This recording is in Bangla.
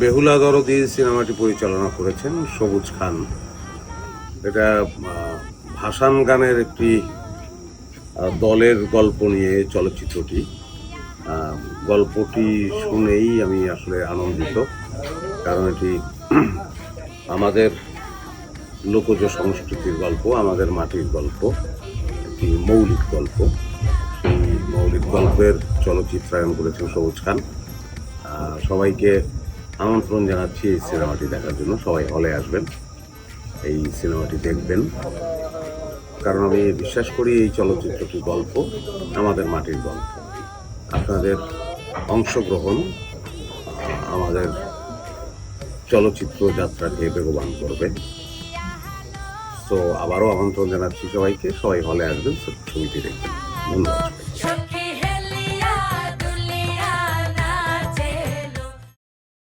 বেহুলা দরদি সিনেমাটি পরিচালনা করেছেন সবুজ খান। এটা ভাসান গানের একটি দলের গল্প নিয়ে চলচ্চিত্রটি। গল্পটি শুনেই আমি আসলে আনন্দিত, কারণ এটি আমাদের লোকজ সংস্কৃতির গল্প, আমাদের মাটির গল্প, একটি মৌলিক গল্প। এই মৌলিক গল্পের চলচ্চিত্রায়ন করেছেন সবুজ খান। সবাইকে আমন্ত্রণ জানাচ্ছি এই সিনেমাটি দেখার জন্য। সবাই হলে আসবেন, এই সিনেমাটি দেখবেন। কারণ আমি বিশ্বাস করি এই চলচ্চিত্রটির গল্প আমাদের মাটির গল্প। আপনাদের অংশগ্রহণ আমাদের চলচ্চিত্র যাত্রাকে বেগবান করবে। তো আবারও আমন্ত্রণ জানাচ্ছি সবাইকে। সবাই হলে আসবেন ছবিটি দেখবেন। ধন্যবাদ